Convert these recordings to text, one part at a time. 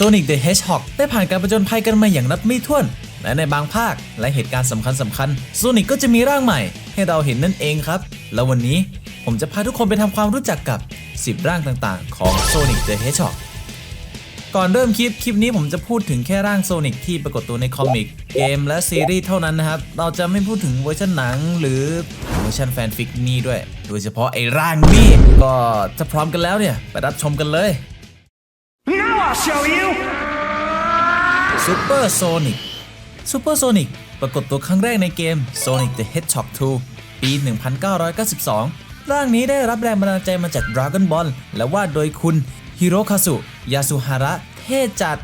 Sonic the Hedgehog ได้ผ่านการประจนภัยกันมาอย่างนับไม่ถ้วน และในบางภาคและเหตุการณ์สำคัญสำคัญโซนิกก็จะมีร่างใหม่ ให้เราเห็นนั่นเองครับ แล้ววันนี้ผมจะพาทุกคนไปทำความรู้จักกับ 10 ร่างต่างๆ ของ Sonic the Hedgehog ก่อนเริ่มคลิป คลิปนี้ผมจะพูดถึงแค่ร่างโซนิกที่ปรากฏตัวในคอมิก เกมและซีรีส์เท่านั้นนะครับ เราจะไม่พูดถึงเวอร์ชันหนังหรือเวอร์ชันแฟนฟิกนี่ด้วย โดยเฉพาะไอ้ร่างนี้ก็ถ้าพร้อมกันแล้วเนี่ย ไปรับชมกันเลย Now I'll show you! ซูเปอร์โซนิกซูเปอร์โซนิกปรากฏตัวครั้งแรกในเกม Sonic the Hedgehog 2 ปี 1992 ร่างนี้ได้รับแรงบันดาลใจมาจาก Dragon Ball และวาดโดยคุณฮิโรคาสุยาสุฮาระ เท่จัด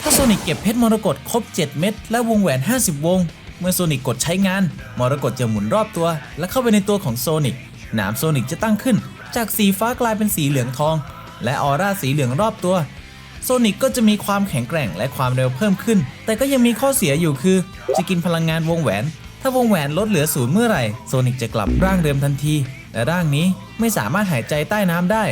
ถ้าโซนิกเก็บเพชรมรกตครบ 7 เม็ดและวงแหวน 50 วง เมื่อโซนิกกดใช้งาน มรกตจะหมุนรอบตัว และเข้าไปในตัวของโซนิกหนามโซนิกจะตั้งขึ้น จากสีฟ้ากลายเป็นสีเหลืองทอง และออร่าสีเหลืองรอบตัว โซนิกก็จะมีความแข็งแกร่งและความเร็วเพิ่มขึ้น แต่ก็ยังมีข้อเสียอยู่คือ จะกินพลังงานวงแหวน ถ้าวงแหวนลดเหลือศูนย์เมื่อไหร่โซนิกจะกลับร่างเดิมทันที และร่างนี้ไม่สามารถหายใจใต้น้ำได้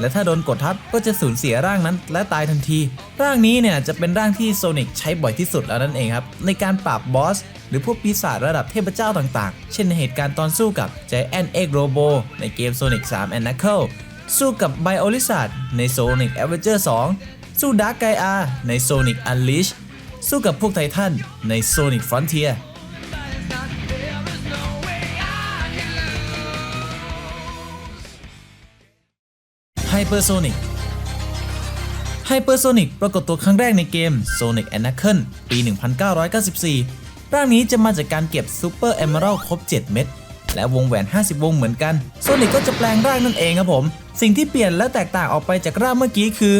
และถ้าโดนกดทับก็จะสูญเสียร่างนั้น และตายทันที ร่างนี้เนี่ยจะเป็นร่างที่โซนิกใช้บ่อยที่สุดแล้วนั่นเองครับในการปราบบอสหรือพวกปีศาจระดับเทพเจ้าต่างๆ เช่นในเหตุการณ์ตอนสู้กับ Giant Egg Robo ในเกม Sonic 3 and Knuckle สู้กับ b i o l i z a r d ใน Sonic Adventure 2 สู้ดาร์กไกอาใน Sonic Unleashed สู้กับพวกไททันใน Sonic Frontier ไฮเปอร์โซนิกไฮเปอร์โซนิกปรากฏตัวครั้งแรกในเกม Sonic and Knuckles ปี 1994 ร่างนี้จะมาจากการเก็บซูเปอร์เอ r ม d รัลครบ 7 เม็ดและวงแหวน 50 วงเหมือนกัน โซนิกก็จะแปลงร่างนั่นเองครับผม สิ่งที่เปลี่ยนและแตกต่างออกไปจากร่างเมื่อกี้คือ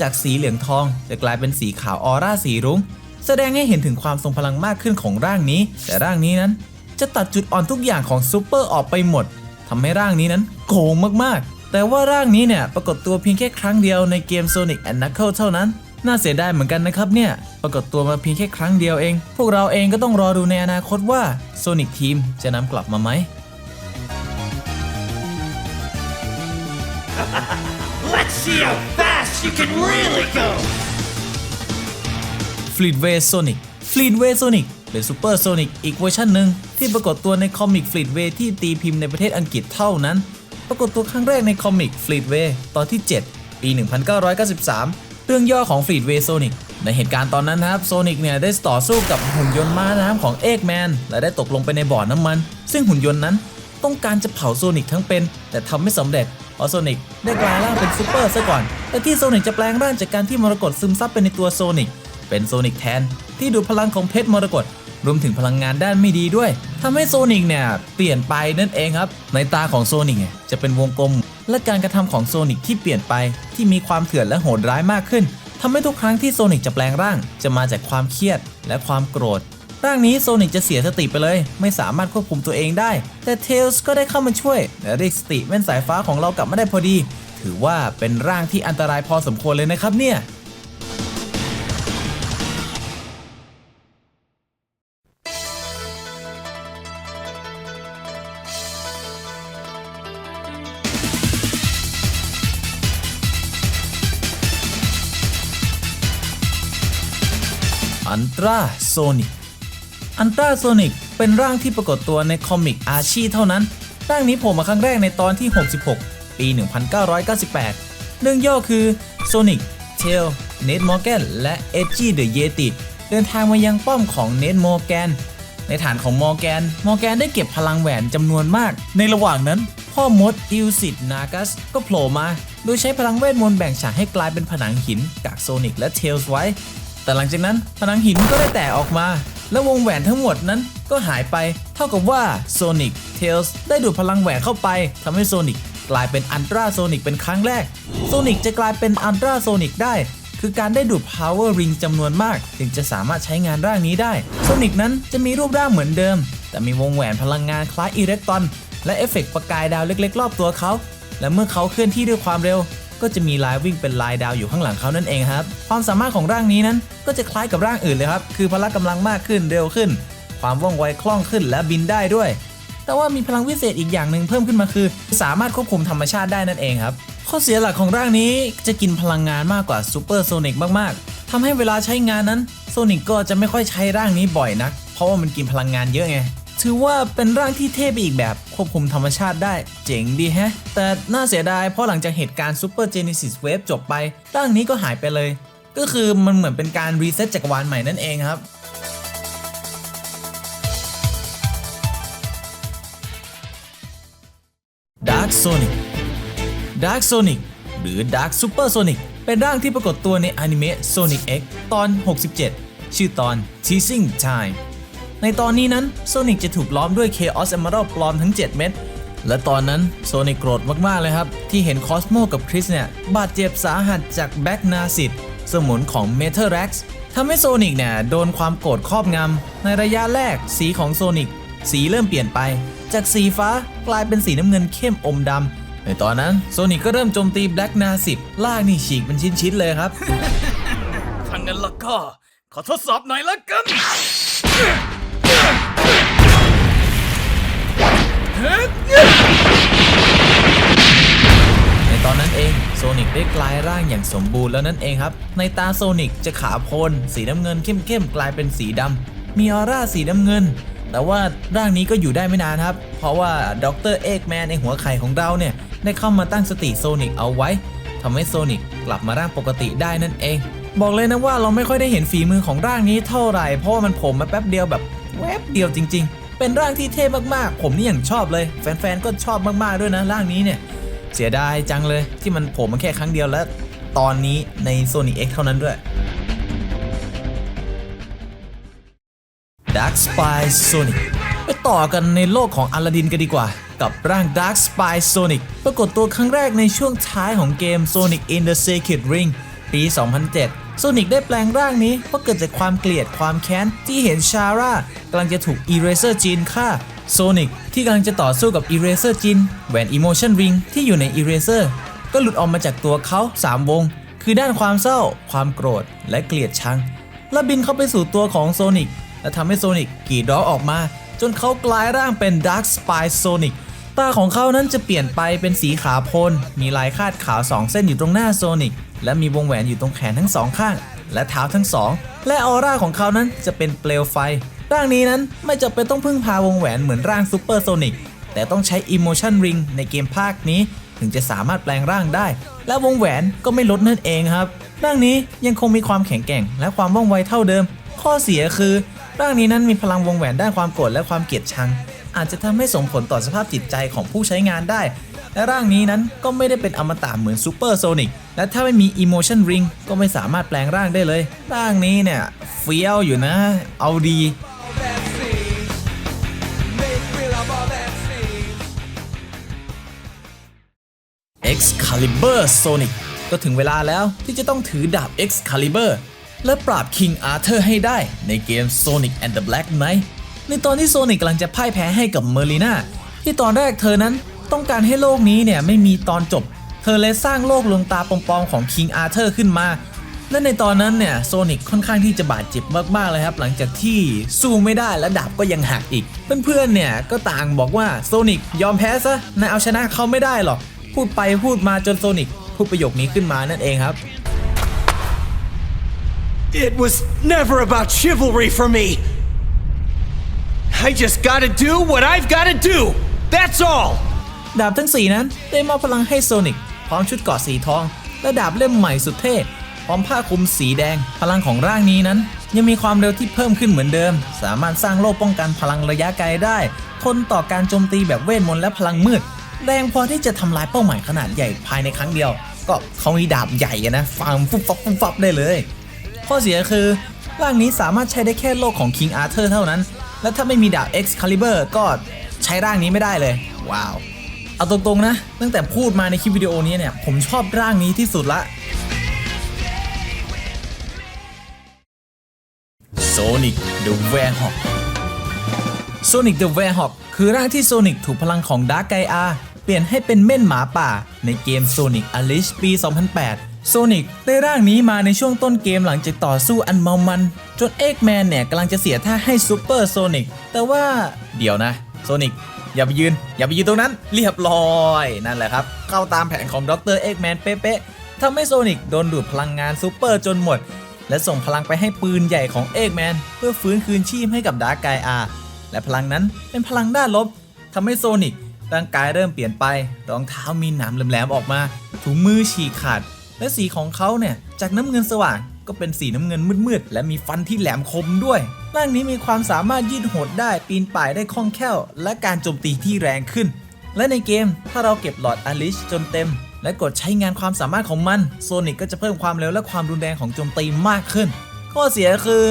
จากสีเหลืองทอง จะกลายเป็นสีขาวออร่าสีรุง้ง แสดงให้เห็นถึงความทรงพลังมากขึ้นของร่างนี้ แต่ร่างนี้นั้น จะตัดจุดอ่อนทุกอย่างของซูเปอร์ออกไปหมดทำให้ร่างนี้นั้นโกงมากๆ แต่ว่าร่างนี้เนี่ยปรากฏตัวเพียงแค่ครั้งเดียวในเกม Sonic and Knuckles เท่านั้นน่าเสียดายเหมือนกันนะครับเนี่ย ปรากฏตัวมาเพียงแค่ครั้งเดียวเอง พวกเราเองก็ต้องรอดูในอนาคตว่า Sonic Team จะนำกลับมาไหม Let's see how you can really go! Fleetway Sonic Fleetway Sonic เป็นซูเปอร์โซนิกอีกเวอร์ชันหนึ่งที่ปรากฏตัวในคอมิก Fleetway ที่ตีพิมพ์ในประเทศอังกฤษเท่านั้น ปรากฏตัวครั้งแรกในคอมิก Fleetway ตอนที่ 7 ปี 1993 เรื่องย่อของ Fleetway Sonic ในเหตุการณ์ตอนนั้นนะครับโซนิกเนี่ยได้ต่อสู้กับหุ่นยนต์ม้าน้ำของเอกแมนและได้ตกลงไปในบ่อน้ำมัน ซึ่งหุ่นยนต์นั้นต้องการจะเผาโซนิกทั้งเป็น แต่ทำไม่สำเร็จ เพราะโซนิกได้กลายร่างเป็นซูเปอร์ซะก่อน แต่ที่โซนิกจะแปลงร่างจากการที่มรกตซึมซับไปในตัวโซนิก เป็นโซนิกแทน ที่ดูดพลังของเพชรมรกตรวมถึงพลังงานด้านไม่ดีด้วยทำให้โซนิกเนี่ยเปลี่ยนไปนั่นเองครับ ในตาของโซนิกจะเป็นวงกลม และการกระทำของโซนิกที่เปลี่ยนไปที่มีความเถื่อนและโหดร้ายมากขึ้นทำให้ทุกครั้งที่โซนิกจะแปลงร่าง จะมาจากความเครียดและความโกรธ ร่างนี้โซนิกจะเสียสติไปเลย ไม่สามารถควบคุมตัวเองได้ แต่เทลส์ก็ได้เข้ามาช่วยและเรียกสติแว่นสายฟ้าของเรากลับมาได้พอดี ถือว่าเป็นร่างที่อันตรายพอสมควรเลยนะครับเนี่ยอันตราโซนิก อันตราโซนิกเป็นร่างที่ปรากฏตัวในคอมิกอาชีเท่านั้น ร่างนี้โผล่มาครั้งแรกในตอนที่ 66 ปี 1998 เรื่องย่อคือ Sonic, Tail, Ned Morgan และ Edgy the Yeti เดินทางมายังป้อมของ Ned Morgan ในฐานของมอร์แกน มอร์แกนได้เก็บพลังแหวนจำนวนมาก ในระหว่างนั้น พ่อมดอิลซิดนากัสก็โผล่มา โดยใช้พลังเวทมนต์แบ่งฉากให้กลายเป็นผนังหินจากโซนิกและเทลส์ไว้ แต่หลังจากนั้นผนังหินก็ได้แตกออกมา และวงแหวนทั้งหมดนั้นก็หายไป เท่ากับว่า Sonic Tails ได้ดูดพลังแหวนเข้าไปทำให้ Sonic กลายเป็นอันตราโซนิกเป็นครั้งแรก Sonic จะกลายเป็นอันตราโซนิกได้ คือการได้ดูด Power Ring จำนวนมากจึงจะสามารถใช้งานร่างนี้ได้ Sonic นั้นจะมีรูปร่างเหมือนเดิม แต่มีวงแหวนพลังงานคล้ายอิเล็กตรอน และเอฟเฟกต์ประกายดาวเล็กๆ รอบตัวเขาและเมื่อเขาเคลื่อนที่ด้วยความเร็ว ก็จะมีลายวิ่งเป็นลายดาวอยู่ข้างหลังเขานั่นเองครับ ความสามารถของร่างนี้นั้นก็จะคล้ายกับร่างอื่นเลยครับ คือพละกำลังมากขึ้นเร็วขึ้น ความว่องไวคล่องขึ้นและบินได้ด้วย แต่ว่ามีพลังวิเศษอีกอย่างหนึ่งเพิ่มขึ้นมาคือ สามารถควบคุมธรรมชาติได้นั่นเองครับ ข้อเสียหลักของร่างนี้จะกินพลังงานมากกว่าซูเปอร์โซนิกมากๆทำให้เวลาใช้งานนั้นโซนิกก็จะไม่ค่อยใช้ร่างนี้บ่อยนัก เพราะว่ามันกินพลังงานเยอะไง ถือว่าเป็นร่างที่เท่ไปอีกแบบควบคุมธรรมชาติได้ เจ๋งดีแฮะ แต่น่าเสียดายเพราะหลังจากเหตุการณ์ Super Genesis Wave จบไป ร่างนี้ก็หายไปเลย ก็คือมันเหมือนเป็นการรีเซ็ตจักรวาลใหม่นั่นเองครับ Dark Sonic Dark Sonic หรือ Dark Super Sonic เป็นร่างที่ปรากฏตัวในอนิเมะ Sonic X ตอน 67 ชื่อตอน Teasing Time ในตอนนี้นั้นโซนิกจะถูกล้อมด้วย Chaos Emerald ปลอมทั้ง 7 เม็ดและตอนนั้นโซนิกโกรธมากๆเลยครับ ที่เห็นคอสโมกับคริสเนี่ย บาดเจ็บสาหัสจากแบ็กนาซิดสมุนของ m e t a r e x ทำให้โซนิกเนี่ย โดนความโกรธครอบงำในระยะแรกสีของโซนิกสีเริ่มเปลี่ยนไป จากสีฟ้ากลายเป็นสีน้ำเงินเข้มอมดำในตอนนั้นโซนิกก็เริ่มโจมตีแบล็กนาซิดลากนี่ฉีกเป็นชิ้นๆเลยครับถ้างั้นแล้วก็ขอทดสอบหน่อยละกัน ในตอนนั้นเองโซนิกได้กลายร่างอย่างสมบูรณ์แล้วนั่นเองครับ ในตาโซนิกจะขาโพลนสีน้ำเงินเข้มๆกลายเป็นสีดำมีออร่าสีน้ำเงิน แต่ว่าร่างนี้ก็อยู่ได้ไม่นานครับ เพราะว่าดรเอกแมนในหัวไข่ของเราเนี่ยได้เข้ามาตั้งสติโซนิกเอาไว้ทำให้โซนิกกลับมาร่างปกติได้นั่นเอง บอกเลยนะว่าเราไม่ค่อยได้เห็นฝีมือของร่างนี้เท่าไหร่เพราะว่ามันโผมมาแป๊บเดียวแบบแวบเดียวจริง ๆ เป็นร่างที่เท่มากๆ ผมนี่อย่างชอบเลย แฟนๆ ก็ชอบมากๆด้วยนะร่างนี้เนี่ย เสียดายจังเลยที่มันโผล่มาแค่ครั้งเดียวและตอนนี้ใน Sony X เท่านั้นด้วย Dark Spy Sonic ไปต่อกันในโลกของอลาดินกันดีกว่า กับร่าง Dark Spy Sonic ปรากฏตัวครั้งแรกในช่วงท้ายของเกม Sonic in the Secret Ring ปี 2007 Sonic ได้แปลงร่างนี้เพราะเกิดจากความเกลียดความแค้นที่เห็นชาร่ากำลังจะถูก Eraser จีนฆ่าโซนิกที่กำลังจะต่อสู้กับ Eraser จินแหวน Emotion Ring ที่อยู่ใน Eraser ก็หลุดออกมาจากตัวเขา 3 วง คือด้านความเศร้า ความโกรธ และเกลียดชัง และบินเข้าไปสู่ตัวของโซนิกและทำให้โซนิกกรีดร้องออกมา จนเขากลายร่างเป็น Dark Spy Sonic ตาของเขานั้นจะเปลี่ยนไปเป็นสีขาวโพลนมีลายคาดขาว 2 เส้นอยู่ตรงหน้าโซนิก และมีวงแหวนอยู่ตรงแขนทั้งสองข้าง และเท้าทั้งสอง และออร่าของเขานั้นจะเป็นเปลวไฟ ร่างนี้นั้นไม่จำเป็นต้องพึ่งพาวงแหวนเหมือนร่างซูเปอร์โซนิกแต่ต้องใช้ Emotion Ring ในเกมภาคนี้ ถึงจะสามารถแปลงร่างได้ และวงแหวนก็ไม่ลดนั่นเองครับ ร่างนี้ยังคงมีความแข็งแกร่ง และความว่องไวเท่าเดิม ข้อเสียคือ ร่างนี้นั้นมีพลังวงแหวนด้านความโกรธและความเกลียดชัง อาจจะทำให้ส่งผลต่อสภาพจิตใจของผู้ใช้งานได้ และร่างนี้นั้นก็ไม่ได้เป็นอมตะเหมือนซูเปอร์โซนิกและถ้าไม่มี Emotion Ring ก็ไม่สามารถแปลงร่างได้เลย ร่างนี้เนี่ยเฟี้ยวอยู่นะ เอาดี Excalibur Sonic ก็ถึงเวลาแล้วที่จะต้องถือดาบ Excalibur และปราบ King Arthur ให้ได้ในเกม Sonic and the Black Knight ในตอนที่โซนิกกำลังจะพ่ายแพ้ให้กับเมอร์ลีนาที่ตอนแรกเธอนั้น ต้องการให้โลกนี้เนี่ยไม่มีตอนจบ เธอเลยสร้างโลกลวงตาปลอมๆของ King Arthur ขึ้นมา และในตอนนั้นเนี่ยโซนิกค่อนข้างที่จะบาดเจ็บมากๆเลยครับ หลังจากที่สู้ไม่ได้และดาบก็ยังหักอีก เพื่อนๆเนี่ยก็ต่างบอกว่าโซนิกยอมแพ้ซะนายเอาชนะเขาไม่ได้หรอก พูดไปพูดมาจนโซนิกพูดประโยคนี้ขึ้นมานั่นเองครับ It was never about chivalry for me. I just gotta do what I've gotta do. That's all. ดาบทั้ง 4 นั้นได้มอบพลังให้โซนิกพร้อมชุดเกราะสีทอง และดาบเล่มใหม่สุดเท่พร้อมผ้าคลุมสีแดง พลังของร่างนี้นั้น ยังมีความเร็วที่เพิ่มขึ้นเหมือนเดิม สามารถสร้างโล่ป้องกันพลังระยะไกลได้ ทนต่อการโจมตีแบบเวทมนต์และพลังมืด แรงพอที่จะทำลายเป้าหมายขนาดใหญ่ภายในครั้งเดียว ก็เขามีดาบใหญ่นะฟังฟุบฟับฟุบฟับได้เลย ข้อเสียคือ ร่างนี้สามารถใช้ได้แค่โลกของ King Arthur เท่านั้น และถ้าไม่มีดาบ Excalibur ก็ใช้ร่างนี้ไม่ได้เลย ว้าว เอาตรงๆนะ ตั้งแต่พูดมาในคลิปวิดีโอนี้เนี่ย ผมชอบร่างนี้ที่สุดละ Sonic the Werehog Sonic the Werehog คือร่างที่ Sonic ถูกพลังของ Dark Gaia เปลี่ยนให้เป็นเม่นหมาป่า ในเกม Sonic Unleashed ปี 2008 Sonic ได้ร่างนี้มาในช่วงต้นเกมหลังจากต่อสู้อันเมามัน จนเอ็กแมนเนี่ยกำลังจะเสียท่าให้ Super Sonic แต่ว่าเดี๋ยวนะ Sonic อย่าไปยืน อย่าไปยืนตรงนั้น เรียบร้อย นั่นแหละครับ เข้าตามแผนของดรเอ็กแมนเป๊ะๆทำให้โซนิกโดนดูดพลังงานซูเปอร์จนหมด และส่งพลังไปให้ปืนใหญ่ของเอ็กแมนเพื่อฟื้นคืนชีพให้กับดาร์กไกอาและพลังนั้นเป็นพลังด้านลบทำให้โซนิกร่างกายเริ่มเปลี่ยนไป รองเท้ามีหนามแหลมๆออกมา ถุงมือฉีกขาด และสีของเขาเนี่ยจากน้ำเงินสว่าง ก็เป็นสีน้ำเงินมืดๆ และมีฟันที่แหลมคมด้วยร่างนี้มีความสามารถยืดหดได้ปีนป่ายได้คล่องแคล่ว และการโจมตีที่แรงขึ้น และในเกมถ้าเราเก็บหลอดอลิชจนเต็ม และกดใช้งานความสามารถของมันโซนิกก็จะเพิ่มความเร็วและความรุนแรงของโจมตีมากขึ้น ข้อเสียคือ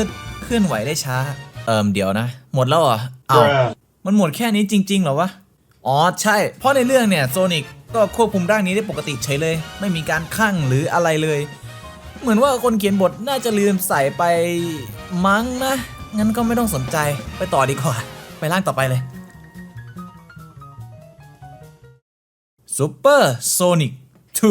เคลื่อนไหวได้ช้า เอิมเดี๋ยวนะ หมดแล้วเหรอเอามันหมดแค่นี้จริงๆเหรอวะอ๋อใช่ เพราะในเรื่องเนี่ยโซนิกก็ควบคุมร่างนี้ได้ปกติเฉยเลย ไม่มีการคั่งหรืออะไรเลย เหมือนว่าคนเขียนบทน่าจะลืมใส่ไปมั้งนะ งั้นก็ไม่ต้องสนใจไปต่อดีกว่า ไปร่างต่อไปเลย Super Sonic 2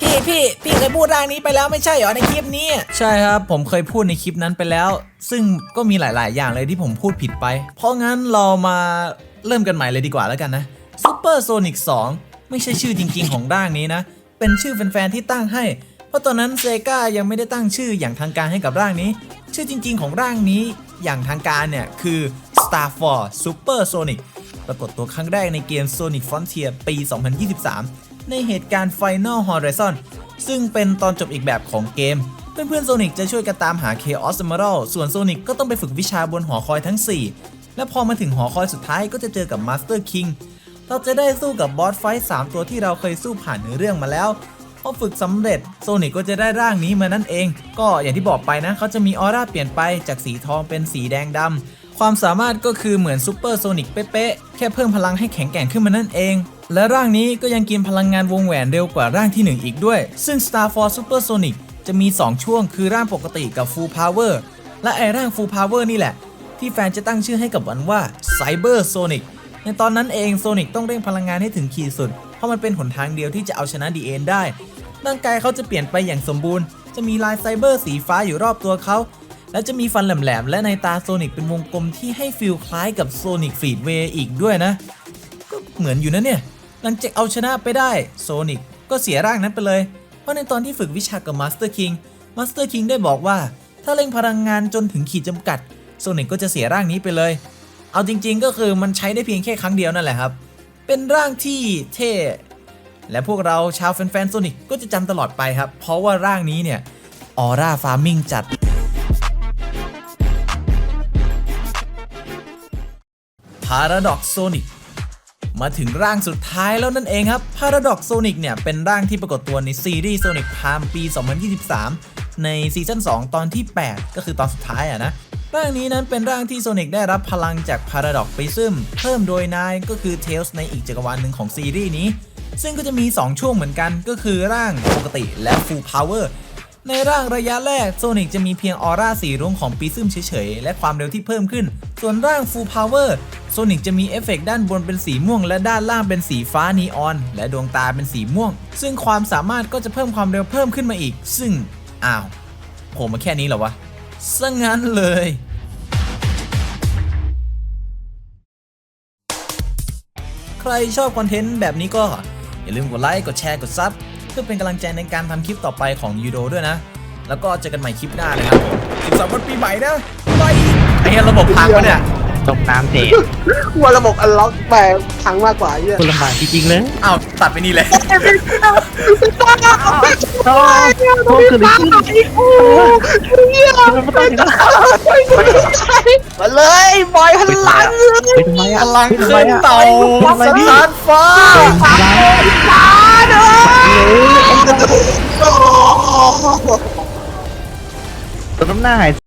พี่พี่พี่เคยพูดร่างนี้ไปแล้วไม่ใช่เหรอในคลิปนี้ ใช่ครับ ผมเคยพูดในคลิปนั้นไปแล้ว ซึ่งก็มีหลาย ๆ อย่างเลยที่ผมพูดผิดไป เพราะงั้นเรามาเริ่มกันใหม่เลยดีกว่าแล้วกันนะ Super Sonic 2ไม่ใช่ชื่อจริงๆของร่างนี้นะ เป็นชื่อแฟนๆที่ตั้งให้ เพราะตอนนั้นเซกายังไม่ได้ตั้งชื่ออย่างทางการให้กับร่างนี้ ชื่อจริงๆของร่างนี้อย่างทางการเนี่ย คือ Star Force Super Sonic ปรากฏตัวครั้งแรกในเกม Sonic Frontier ปี 2023 ในเหตุการณ์ Final Horizon ซึ่งเป็นตอนจบอีกแบบของเกม เพื่อนๆโซนิกจะช่วยกันตามหา Chaos Emerald ส่วนโซนิกก็ต้องไปฝึกวิชาบนหอคอยทั้ง 4 และพอมาถึงหอคอยสุดท้ายก็จะเจอกับ Master King เราจะได้สู้กับบอสไฟท์3ตัวที่เราเคยสู้ผ่านเนื้อเรื่องมาแล้วพอฝึกสำเร็จโซนิกก็จะได้ร่างนี้มานั่นเอง ก็อย่างที่บอกไปนะเขาจะมีออร่าเปลี่ยนไปจากสีทองเป็นสีแดงดำความสามารถก็คือเหมือนซูเปอร์โซนิกเป๊ะๆแค่เพิ่มพลังให้แข็งแกร่งขึ้นมานั่นเอง และร่างนี้ก็ยังกินพลังงานวงแหวนเร็วกว่าร่างที่ 1 อีกด้วย ซึ่ง Star Force Super Sonic จะมี 2 ช่วงคือร่างปกติกับ Full Power และไอร่าง Full Power นี่แหละ ที่แฟนจะตั้งชื่อให้กับมันว่า Cyber Sonic ในตอนนั้นเองโซนิกต้องเร่งพลังงานให้ถึงขีดสุด เพราะมันเป็นหนทางเดียวที่จะเอาชนะดีเอ็นได้ร่างกายเขาจะเปลี่ยนไปอย่างสมบูรณ์ จะมีลายไซเบอร์สีฟ้าอยู่รอบตัวเขา และจะมีฟันแหลมๆ และในตาโซนิกเป็นวงกลมที่ให้ฟิลคล้ายกับโซนิกฟีดเวย์อีกด้วยนะ ก็เหมือนอยู่นะเนี่ย หลังจากเอาชนะไปได้โซนิกก็เสียร่างนั้นไปเลย เพราะในตอนที่ฝึกวิชากับมาสเตอร์คิง มาสเตอร์คิงได้บอกว่า ถ้าเร่งพลังงานจนถึงขีดจำกัด โซนิกก็จะเสียร่างนี้ไปเลย เอาจริงๆก็คือมันใช้ได้เพียงแค่ครั้งเดียวนั่นแหละครับ เป็นร่างที่เท่ และพวกเราชาวแฟนๆโซนิกก็จะจำตลอดไปครับ เพราะว่าร่างนี้เนี่ยออร่าฟาร์มิงจัด Paradox Sonic มาถึงร่างสุดท้ายแล้วนั่นเองครับ Paradox Sonic เนี่ย เป็นร่างที่ปรากฏตัวในซีรีส์ Sonic Prime ปี 2023 ในซีซั่น2 ตอนที่ 8 ก็คือตอนสุดท้ายอะนะ ร่างนี้นั้นเป็นร่างที่ Sonic ได้รับพลังจาก Paradox Prism เพิ่มโดยนายก็คือ Tails ในอีกจักรวาลหนึ่งของซีรีส์นี้ ซึ่งก็จะมี 2 ช่วงเหมือนกัน ก็คือร่างปกติและ Full Power ในร่างระยะแรกโซนิกจะมีเพียงออร่าสีรุ้งของปีซึมเฉยๆ และความเร็วที่เพิ่มขึ้น ส่วนร่าง Full Power โซนิกจะมีเอฟเฟกต์ด้านบนเป็นสีม่วง และด้านล่างเป็นสีฟ้านีออน และดวงตาเป็นสีม่วง ซึ่งความสามารถก็จะเพิ่มความเร็วเพิ่มขึ้นมาอีก ซึ่ง อ้าว ผมมาแค่นี้เหรอวะ ซะงั้นเลยใครชอบคอนเทนต์แบบนี้ก็ อย่าลืมกดไลค์ กดแชร์ กดซับเพื่อเป็นกำลังใจในการทำคลิปต่อไปของยูโดด้วยนะ แล้วก็เจอกันใหม่คลิปหน้านะครับ12วันปีใหม่นะบายไอ้เหี้ยระบบพังวะเนี่ย ตกน้ำเทกลัวระบบอันล็อกแปลพังมากกว่าไอ้เนี่ยคุณลำบากจริงๆเลยอ้าวตัดไปนี่เลย โอ้โหคือลิขิตมาเลยบอยพลังไปทำไมอะพลังไปทำไมขึ้นอะเต่าสถานฟ้าตัวน้ำหน้าหาย